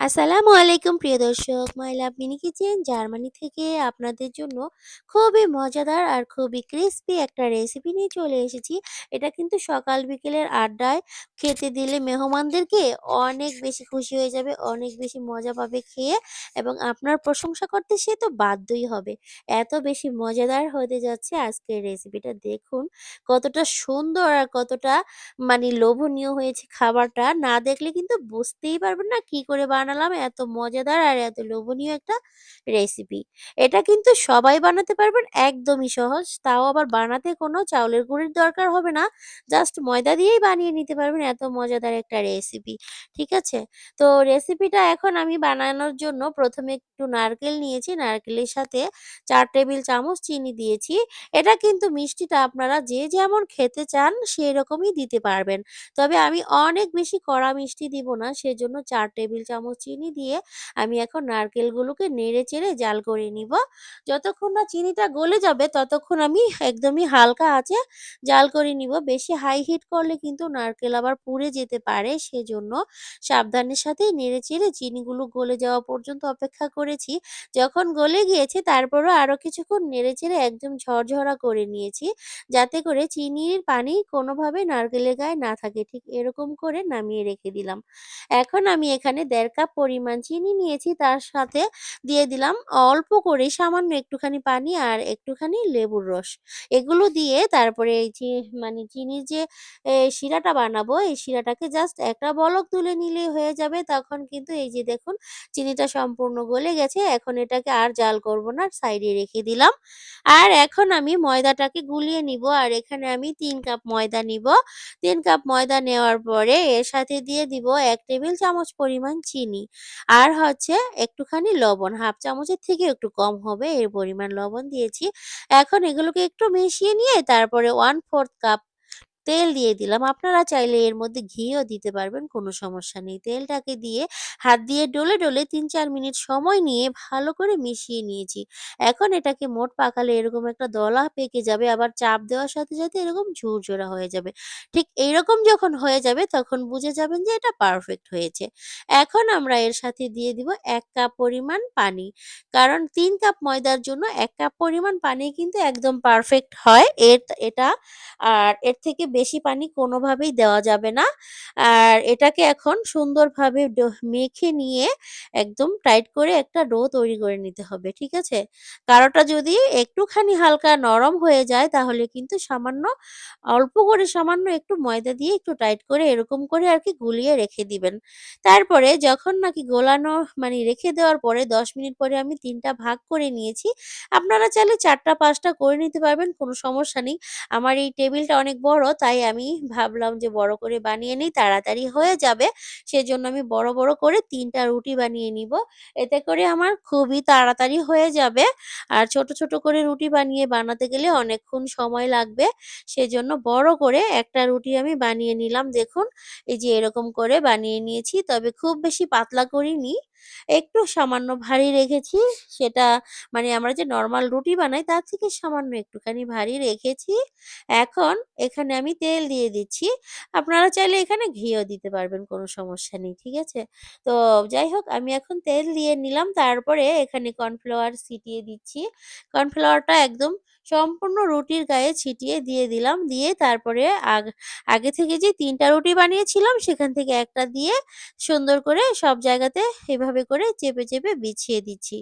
আসসালামু আলাইকুম, প্রিয় দর্শক। My love mini kitchen Germany থেকে আপনাদের জন্য খুবই মজাদার আর খুবই ক্রিস্পি একটা রেসিপি নিয়ে চলে এসেছি। এটা কিন্তু সকাল বিকেলের আড্ডায় খেতে দিলে মেহমানদেরকে অনেক বেশি খুশি হয়ে যাবে, অনেক বেশি মজা পাবে খেয়ে এবং আপনার প্রশংসা করতে সে তো বাধ্যই হবে। এত বেশি মজাদার হতে যাচ্ছে আজকের রেসিপিটা দেখুন কতটা সুন্দর আর কতটা মানে লোভনীয় হয়েছে খাবারটা। না দেখলে কিন্তু বুঝতেই পারবেন না কি করে বানালাম, এত মজাদার আর এত লোভনীয় একটা রেসিপি এটা কিন্তু সবাই বানাতে পারবেন, একদমই সহজ। তাও আবার বানাতে কোনো চাউলের গুঁড়ির দরকার হবে না। জাস্ট ময়দা দিয়েই বানিয়ে নিতে পারবেন এত মজাদার একটা রেসিপি ঠিক আছে? তো রেসিপিটা এখন আমি বানানোর জন্য প্রথমে একটু নারকেল নিয়েছি, নারকেলের সাথে চার টেবিল চামচ চিনি দিয়েছি। এটা কিন্তু মিষ্টিটা আপনারা যে যেমন খেতে চান সেই রকমই দিতে পারবেন। তবে আমি অনেক বেশি কড়া মিষ্টি দিব না, সেজন্য চার টেবিল চামচ চিনি দিয়ে আমি এখন নারকেলগুলোকে নেড়ে চেড়ে জাল করে নিব। যতক্ষণ না চিনিটা গলে যাবে ততক্ষণ আমি একদমই হালকা আছে জাল করে নিব। বেশি হাই হিট করলে কিন্তু নারকেল আবার পুড়ে যেতে পারে, সেজন্য সাবধানের সাথে নেড়ে চেড়ে চিনিগুলো গলে যাওয়া পর্যন্ত অপেক্ষা করেছি। যখন গলে গিয়েছে তারপরও আরও কিছুক্ষণ নেড়ে চেড়ে একদম ঝরঝরা করে নিয়েছি, যাতে করে চিনির পানি কোনোভাবে নারকেলের গায়ে না থাকে। ঠিক এরকম করে নামিয়ে রেখে দিলাম। এখন আমি এখানে দেড় কাপ পরিমাণ চিনি নিয়েছি, তার সাথে দিয়ে দিলাম অল্প করে সামান্য একটুখানি পানি আর একটুখানি লেবুর রস। এগুলো দিয়ে তারপরে এই যে মানে চিনির যে শিরাটা বানাবো, এই শিরাটাকে জাস্ট একটা বলক তুলে নিলেই হয়ে যাবে। তখন কিন্তু এই যে দেখুন, চিনিটা সম্পূর্ণ গলে গেছে। এখন এটাকে আর জাল করব না সাইডে রেখে দিলাম। আর এখন আমি ময়দাটাকে গুলিয়ে নিব। আর এখানে আমি তিন কাপ ময়দা নিব। তিন কাপ ময়দা নেওয়ার পরে এর সাথে দিয়ে দিব এক টেবিল চামচ পরিমাণ চিনি। আর হচ্ছে একটুখানি লবণ, হাফ চামচের থেকে একটু কম হবে। এর পরিমাণ লবণ দিয়েছি। এখন এগুলোকে একটু মিশিয়ে নিয়ে তারপরে ওয়ান ফোর্থ কাপ তেল দিয়ে দিলাম। আপনারা চাইলে এর মধ্যে ঘিও দিতে পারবেন, কোনো সমস্যা নেই। তেলটাকে দিয়ে হাত দিয়ে ডলে ডলে তিন, চার মিনিট সময় নিয়ে ভালো করে মিশিয়ে নিয়েছি। এখন এটাকে মোট পাকালে এরকম একটা দলা পেকে যাবে, আবার চাপ দেওয়ার সাথে সাথে এরকম ঝুরঝোরা হয়ে যাবে। ঠিক এইরকম যখন হয়ে যাবে, তখন বুঝে যাবেন যে এটা পারফেক্ট হয়েছে। এখন আমরা এর সাথে দিয়ে দিব এক কাপ পরিমাণ পানি। কারণ তিন কাপ ময়দার জন্য এক কাপ পরিমাণ পানি কিন্তু একদম পারফেক্ট হয়। এর, এটা আর এর থেকে বেশি পানি কোনোভাবেই দেওয়া যাবে না। আর এটাকে এখন সুন্দরভাবে মেখে নিয়ে একদম টাইট করে একটা ডো তৈরি করে নিতে হবে, ঠিক আছে? কারোটা যদি একটুখানি হালকা নরম হয়ে যায় তাহলে কিন্তু সামান্য, অল্প করে সামান্য একটু ময়দা দিয়ে একটু টাইট করে এরকম করে আর কি গুলিয়ে রেখে দিবেন। তারপরে যখন নাকি গোলানো মানে রেখে দেওয়ার পরে দশ মিনিট পরে আমি তিনটা ভাগ করে নিয়েছি, আপনারা চাইলে চারটা, পাঁচটা করে নিতে পারবেন, কোনো সমস্যা নেই। আমার এই টেবিলটা অনেক বড় তাই আমি ভাবলাম যে বড় করে বানিয়ে নিই, তাড়াতাড়ি হয়ে যাবে। সেজন্য আমি বড় বড় করে তিনটা রুটি বানিয়ে নিব। এতে করে আমার খুবই তাড়াতাড়ি হয়ে যাবে। আর ছোট ছোট করে রুটি বানিয়ে বানাতে গেলে অনেকক্ষণ সময় লাগবে। সেজন্য বড় করে একটা রুটি আমি বানিয়ে নিলাম। দেখুন, এই যে এরকম করে বানিয়ে নিয়েছি। তবে খুব বেশি পাতলা করিনি। একটু সামান্য ভারী রেখেছি, সেটা মানে আমরা যে নর্মাল রুটি বানাই তার থেকে সামান্য একটুখানি ভারী রেখেছি। এখন এখানে আমি তেল দিয়ে দিচ্ছি। আপনারা চাইলে এখানে ঘিও দিতে পারবেন, কোনো সমস্যা নেই, ঠিক আছে? তো যাই হোক, আমি এখন তেল দিয়ে নিলাম। তারপরে এখানে কর্নফ্লাওয়ার ছিটিয়ে দিচ্ছি। কর্নফ্লাওয়ারটা একদম সম্পূর্ণ রুটির গায়ে ছিটিয়ে দিয়ে দিলাম। দিয়ে তারপরে আগ থেকে যে তিনটা রুটি বানিয়েছিলাম, সেখান থেকে একটা দিয়ে সুন্দর করে সব জায়গাতে এভাবে করে চেপে চেপে বিছিয়ে দিচ্ছি।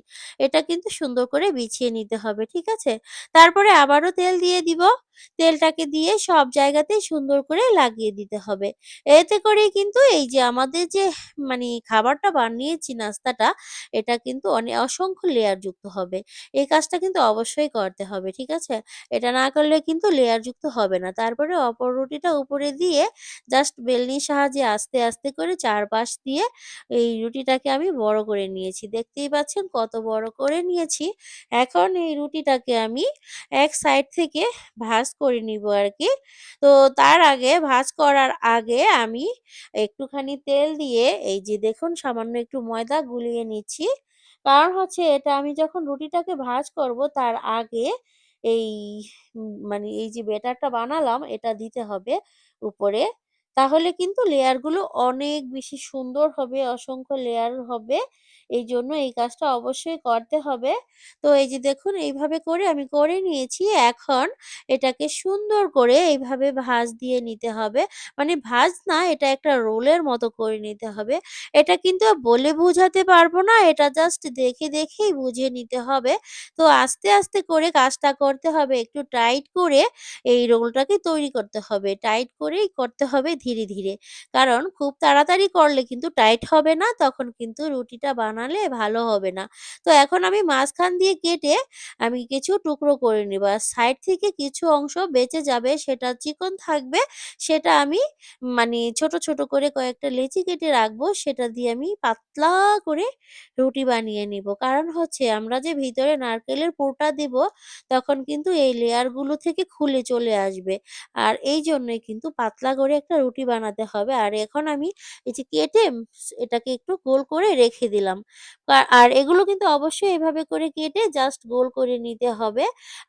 এটা কিন্তু সুন্দর করে বিছিয়ে নিতে হবে, ঠিক আছে? তারপরে আবারও তেল দিয়ে দিব। তেলটাকে দিয়ে সব জায়গাতেই সুন্দর করে লাগিয়ে দিতে হবে। এতে করে কিন্তু এই যে আমাদের যে মানে খাবারটা বানিয়েছি নাস্তাটা, এটা কিন্তু অনেক অসংখ্য লেয়ার যুক্ত হবে। এই কাজটা কিন্তু অবশ্যই করতে হবে, ঠিক আছে এটা না করলে কিন্তু লেয়ার যুক্ত হবে না। তারপরে অপর রুটিটা উপরে দিয়ে জাস্ট বেলনির সাহায্যে আস্তে আস্তে করে চারপাশ দিয়ে এই রুটিটাকে আমি বড় করে নিয়েছি। দেখতেই পাচ্ছেন কত বড় করে নিয়েছি। এখন এই রুটিটাকে আমি এক সাইড থেকে ভাঁজ করে নিব আর কি তো তার আগে, ভাজ করার আগে আমি একটুখানি তেল দিয়ে এই যে দেখুন সামান্য একটু ময়দা গুলিয়ে নিচ্ছি। কারণ হচ্ছে এটা আমি যখন রুটিটাকে ভাজ করব, তার আগে এই মানে এই যে ব্যাটারটা বানালাম এটা দিতে হবে উপরে। তাহলে কিন্তু লেয়ারগুলো অনেক বেশি সুন্দর হবে, অসংখ্য লেয়ার হবে। এই জন্য এই কাজটা অবশ্যই করতে হবে। তো এই যে দেখুন এইভাবে করে আমি করে নিয়েছি। এখন এটাকে সুন্দর করে এইভাবে ভাঁজ দিয়ে নিতে হবে। মানে ভাঁজ না এটা একটা রোলের মতো করে নিতে হবে। এটা কিন্তু বলে বোঝাতে পারব না। এটা জাস্ট দেখে দেখেই বুঝে নিতে হবে। তো আস্তে, আস্তে করে কাজটা করতে হবে। একটু টাইট করে এই রোলটাকে তৈরি করতে হবে। টাইট করেই করতে হবে ধীরে, ধীরে। কারণ খুব তাড়াতাড়ি করলে কিন্তু টাইট হবে না। তখন কিন্তু রুটিটা বানালে ভালো হবে না। তো এখন আমি মাঝখান দিয়ে কেটে আমি কিছু টুকরো করে নেব। আর সাইড থেকে কিছু অংশ বেঁচে যাবে সেটা চিকন থাকবে। সেটা আমি মানে ছোট, ছোট করে কয়েকটা লেচি কেটে রাখব। সেটা দিয়ে আমি পাতলা করে রুটি বানিয়ে নিব। কারণ হচ্ছে আমরা যে ভিতরে নারকেলের পুরটা দিব তখন কিন্তু এই লেয়ারগুলো থেকে খুলে চলে আসবে। আর এই জন্যই কিন্তু পাতলা করে একটা রুটি বানাতে হবে। আর এখন আমি এই যে কেটে এটাকে একটু গোল করে রেখে দিলাম। আর এগুলো কিন্তু অবশ্যই এভাবে করে কেটে জাস্ট গোল করে নিতে হবে।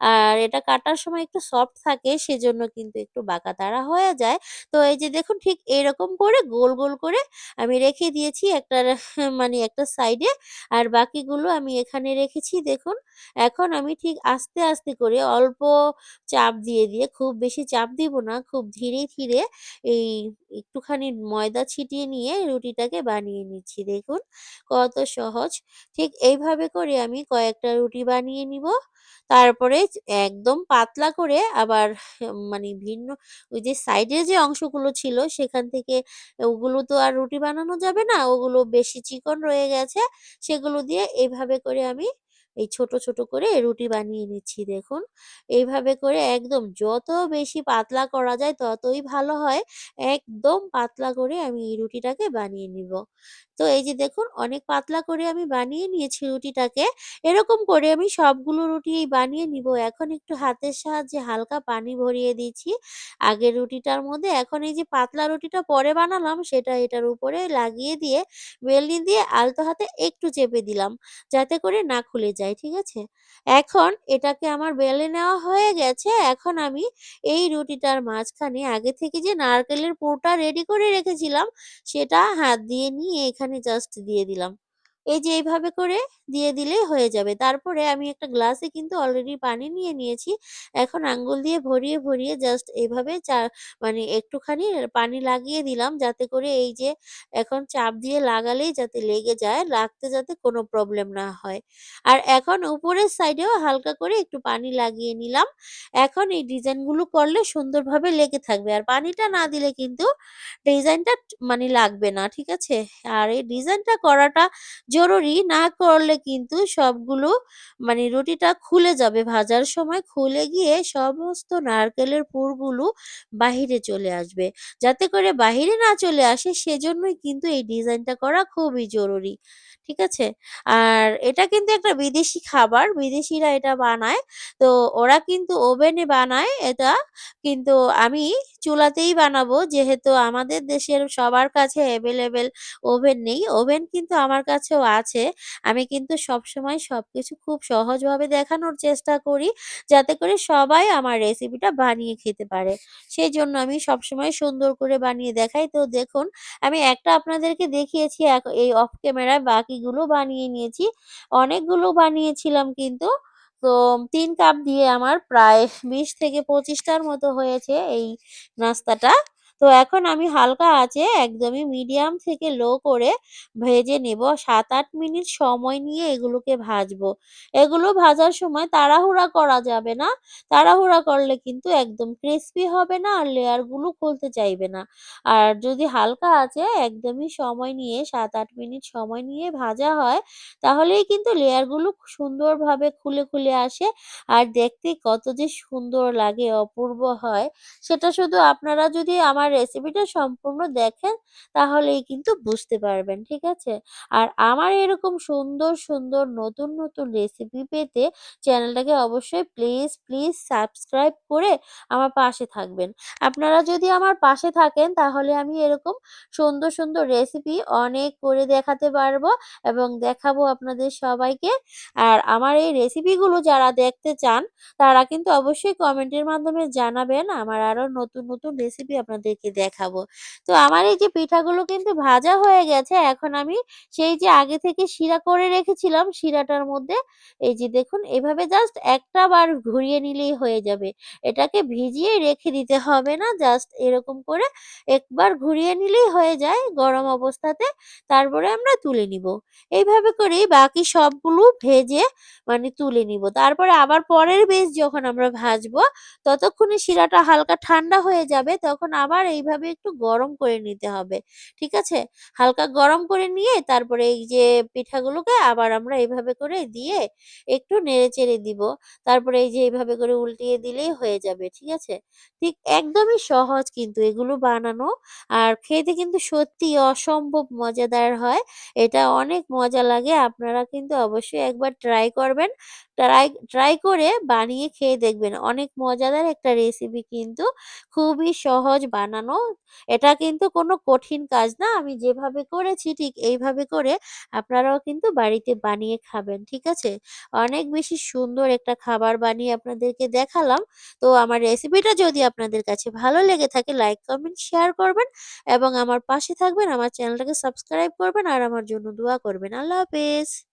আর এটা কাটার সময় একটু সফট থাকে সেজন্য কিন্তু একটু বাঁকা-তাড়া হয়ে যায়। তো এই যে দেখুন ঠিক এরকম করে গোল, গোল করে আমি রেখে দিয়েছি একটা মানে একটা সাইডে। আর বাকিগুলো আমি এখানে রেখেছি দেখুন। এখন আমি ঠিক আস্তে, আস্তে করে অল্প চাপ দিয়ে, দিয়ে খুব বেশি চাপ দিব না। খুব ধীরে, ধীরে এই একটুখানি ময়দা ছিটিয়ে নিয়ে রুটিটাকে বানিয়ে নিচ্ছি দেখুন কত সহজ। ঠিক এইভাবে করে আমি কয়েকটা রুটি বানিয়ে নিব। তারপরে একদম পাতলা করে আবার মানে ভিন্ন ওই যে সাইডের যে অংশগুলো ছিল সেখান থেকে ওগুলো তো আর রুটি বানানো যাবে না। ওগুলো বেশি চিকন রয়ে গেছে। সেগুলো দিয়ে এইভাবে করে আমি এই ছোট, ছোট করে রুটি বানিয়ে নিচ্ছি দেখুন। এইভাবে করে একদম যত বেশি পাতলা করা যায় ততই ভালো হয়। একদম পাতলা করে আমি এই রুটিটাকে বানিয়ে নিব। তো এই যে দেখুন অনেক পাতলা করে আমি বানিয়ে নিয়েছি রুটিটাকে। এরকম করে আমি সবগুলো রুটি বানিয়ে নিব। এখন একটু হাতের সাহায্যে হালকা পানি ভরিয়ে দিচ্ছি। আগের রুটিটার মধ্যে এখন এই যে পাতলা রুটিটা পরে বানালাম সেটা এটার উপরে লাগিয়ে দিয়ে বেলনি দিয়ে আলতো হাতে একটু চেপে দিলাম। যাতে করে না খুলে যায়। ঠিক আছে? এখন এটাকে আমার বেলে নেওয়া হয়ে গেছে। এখন আমি এই রুটিটার মাঝখানে আগে থেকে যে নারকেলের পোটা রেডি করে রেখেছিলাম, সেটা হাত দিয়ে নিয়ে এখানে জাস্ট দিয়ে দিলাম। এই যে এইভাবে করে দিয়ে দিলেই হয়ে যাবে। তারপরে আমি একটা গ্লাসে কিন্তু অলরেডি পানি নিয়ে নিয়েছি। এখন আঙ্গুল দিয়ে ভরিয়ে, ভরিয়ে জাস্ট এভাবে চা মানে একটুখানি পানি লাগিয়ে দিলাম যাতে করে এই যে এখন চাপ দিয়ে লাগালেই যাতে লেগে যায়, লাগতে যাতে কোনো প্রবলেম না হয়। আর এখন উপরের সাইডেও হালকা করে একটু পানি লাগিয়ে নিলাম। এখন এই ডিজাইনগুলো করলে সুন্দরভাবে লেগে থাকবে। আর পানিটা না দিলে কিন্তু ডিজাইনটা মানে লাগবে না। ঠিক আছে? আর এই ডিজাইনটা করাটা জরুরি। না করলে কিন্তু সবগুলো মানে রুটিটা খুলে যাবে ভাজার সময়। খুলে গিয়ে সমস্ত নারকেলের পুরগুলো বাহিরে চলে আসবে। যাতে করে বাহিরে না চলে আসে, সেজন্যই কিন্তু এই ডিজাইনটা করা খুবই জরুরি। ঠিক আছে? আর এটা কিন্তু একটা বিদেশি খাবার। বিদেশিরা এটা বানায়। তো ওরা কিন্তু ওভেনে বানায় এটা। কিন্তু আমি চুলাতেই বানাবো, যেহেতু আমাদের দেশের সবার কাছে অ্যাভেলেবেল ওভেন নেই। ওভেন কিন্তু আমার কাছেও আছে। আমি কিন্তু সবসময় সবকিছু খুব সহজভাবে দেখানোর চেষ্টা করি। যাতে করে সবাই আমার রেসিপিটা বানিয়ে খেতে পারে। সেই জন্য আমি সবসময় সুন্দর করে বানিয়ে দেখাই। তো দেখুন, আমি একটা আপনাদেরকে দেখিয়েছি এই অফ ক্যামেরায় বাকিগুলো বানিয়ে নিয়েছি। অনেকগুলো বানিয়েছিলাম কিন্তু। তো তিন কাপ দিয়ে আমার প্রায় ২০ থেকে পঁচিশটার মতো হয়েছে এই নাস্তাটা। তো এখন আমি হালকা আছে একদমই মিডিয়াম থেকে লো করে ভেজে নেব। ৭-৮ মিনিট সময় নিয়ে এগুলোকে ভাজবো। এগুলো ভাজার সময় তাড়াহুড়া করা যাবে না। তাড়াহুড়া করলে কিন্তু একদম ক্রিসপি হবে না আর লেয়ারগুলো খুলতে চাইবে না। আর যদি হালকা আছে একদমই সময় নিয়ে ৭-৮ মিনিট সময় নিয়ে ভাজা হয় তাহলেই কিন্তু লেয়ারগুলো সুন্দরভাবে খুলে, খুলে আসে। আর দেখতে কত যে সুন্দর লাগে, অপূর্ব হয় সেটা শুধু আপনারা যদি আমার রেসিপিটা সম্পূর্ণ দেখেন তাহলেই কিন্তু বুঝতে পারবেন। ঠিক আছে? আর আমার এরকম সুন্দর, সুন্দর নতুন, নতুন রেসিপি পেতে চ্যানেলটাকে অবশ্যই প্লিজ, প্লিজ সাবস্ক্রাইব করে আমার পাশে থাকবেন। আপনারা যদি আমার পাশে থাকেন তাহলে আমি এরকম সুন্দর, সুন্দর রেসিপি অনেক করে দেখাতে পারব এবং দেখাবো আপনাদের সবাইকে। আর আমার এই রেসিপিগুলো যারা দেখতে চান তারা কিন্তু অবশ্যই কমেন্টের মাধ্যমে জানাবেন। আমার আরও নতুন, নতুন রেসিপি আপনাদের আপনাদেরকে দেখাবো। তো আমার এই যে পিঠাগুলো কিন্তু ভাজা হয়ে গেছে। এখন আমি সেই যে আগে থেকে শিরা করে রেখেছিলাম, শিরাটার মধ্যে এই যে দেখুন এভাবে জাস্ট একটা বার ঘুরিয়ে নিলেই হয়ে যাবে। এটাকে ভিজিয়ে রেখে দিতে হবে না। জাস্ট এরকম করে একবার ঘুরিয়ে নিলেই হয়ে যায় গরম অবস্থাতে। তারপরে আমরা তুলে নিব। এইভাবে করেই বাকি সবগুলো ভেজে মানে তুলে নিব। তারপরে আবার পরের বেশ যখন আমরা ভাজবো, ততক্ষণে শিরাটা হালকা ঠান্ডা হয়ে যাবে। তখন আবার এইভাবে একটু গরম করে নিতে হবে। ঠিক আছে? হালকা গরম করে নিয়ে তারপরে এই যে পিঠাগুলোকে আবার আমরা এইভাবে করে দিয়ে একটু নেড়েচেড়ে দিব। তারপরে এই যে এইভাবে করে উল্টিয়ে দিলেই হয়ে যাবে। ঠিক আছে? ঠিক একদমই সহজ কিন্তু এগুলো বানানো। আর খেতে কিন্তু সত্যিই অসম্ভব মজাদার হয়। এটা অনেক মজা লাগে। আপনারা কিন্তু অবশ্যই একবার ট্রাই করবেন। ট্রাই ট্রাই করে বানিয়ে খেয়ে দেখবেন। অনেক মজাদার একটা রেসিপি কিন্তু। খুবই সহজ বানানো। এটা কিন্তু কোনো কঠিন কাজ না। আমি যেভাবে করেছি ঠিক এইভাবে করে আপনারাও কিন্তু বাড়িতে বানিয়ে খাবেন। ঠিক আছে? অনেক বেশি সুন্দর একটা খাবার বানিয়ে আপনাদেরকে দেখালাম। তো আমার রেসিপিটা যদি আপনাদের কাছে ভালো লেগে থাকে লাইক, কমেন্ট, শেয়ার করবেন এবং আমার পাশে থাকবেন। আমার চ্যানেলটাকে সাবস্ক্রাইব করবেন আর আমার জন্য দোয়া করবেন। আল্লাহ হাফেজ।